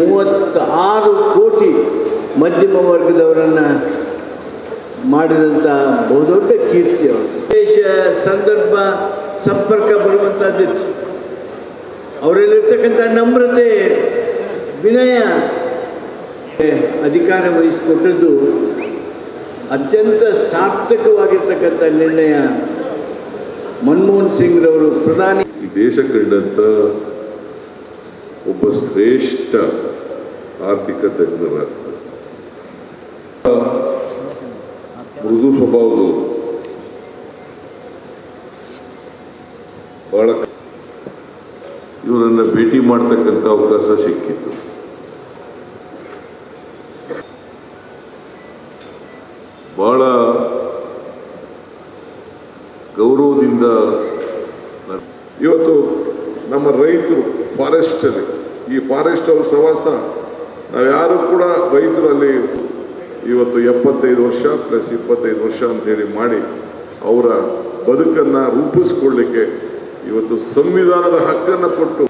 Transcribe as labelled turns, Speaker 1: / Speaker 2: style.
Speaker 1: ಮೂವತ್ತಾರು ಕೋಟಿ ಮಧ್ಯಮ ವರ್ಗದವರನ್ನು ಮಾಡಿದಂಥ ಬಹುದೊಡ್ಡ ಕೀರ್ತಿ ಅವರು. ವಿಶೇಷ ಸಂದರ್ಭ, ಸಂಪರ್ಕ ಬರುವಂಥದ್ದಿತ್ತು ಅವರಲ್ಲಿರ್ತಕ್ಕಂಥ ನಮ್ರತೆ, ವಿನಯ ಅಧಿಕಾರ ವಹಿಸಿಕೊಟ್ಟದ್ದು ಅತ್ಯಂತ ಸಾರ್ಥಕವಾಗಿರ್ತಕ್ಕಂಥ ನಿರ್ಣಯ ಮನಮೋಹನ್ ಸಿಂಗ್ರವರು ಪ್ರಧಾನಿ.
Speaker 2: ದೇಶ ಕಂಡಂಥ ಒಬ್ಬ ಶ್ರೇಷ್ಠ ಆರ್ಥಿಕ ತಜ್ಞರಾಗ್ತಾರೆ. ಮೃದು ಸ್ವಭಾವದವರು. ಬಹಳ ಇವರನ್ನು ಭೇಟಿ ಮಾಡ್ತಕ್ಕಂಥ ಅವಕಾಶ ಸಿಕ್ಕಿತ್ತು. ಬಹಳ ಗೌರವದಿಂದ
Speaker 3: ಇವತ್ತು ನಮ್ಮ ರೈತರು ಫಾರೆಸ್ಟಲ್ಲಿ, ಈ ಫಾರೆಸ್ಟ್ ಅವ್ರ ಸವಾಸ ನಾವು ಯಾರು ಕೂಡ ರೈತರಲ್ಲಿ ಇವತ್ತು ಎಪ್ಪತ್ತೈದು ವರ್ಷ ಪ್ಲಸ್ ಇಪ್ಪತ್ತೈದು ವರ್ಷ ಅಂತೇಳಿ ಮಾಡಿ ಅವರ ಬದುಕನ್ನು ರೂಪಿಸ್ಕೊಳ್ಳಿಕ್ಕೆ ಇವತ್ತು ಸಂವಿಧಾನದ ಹಕ್ಕನ್ನು ಕೊಟ್ಟು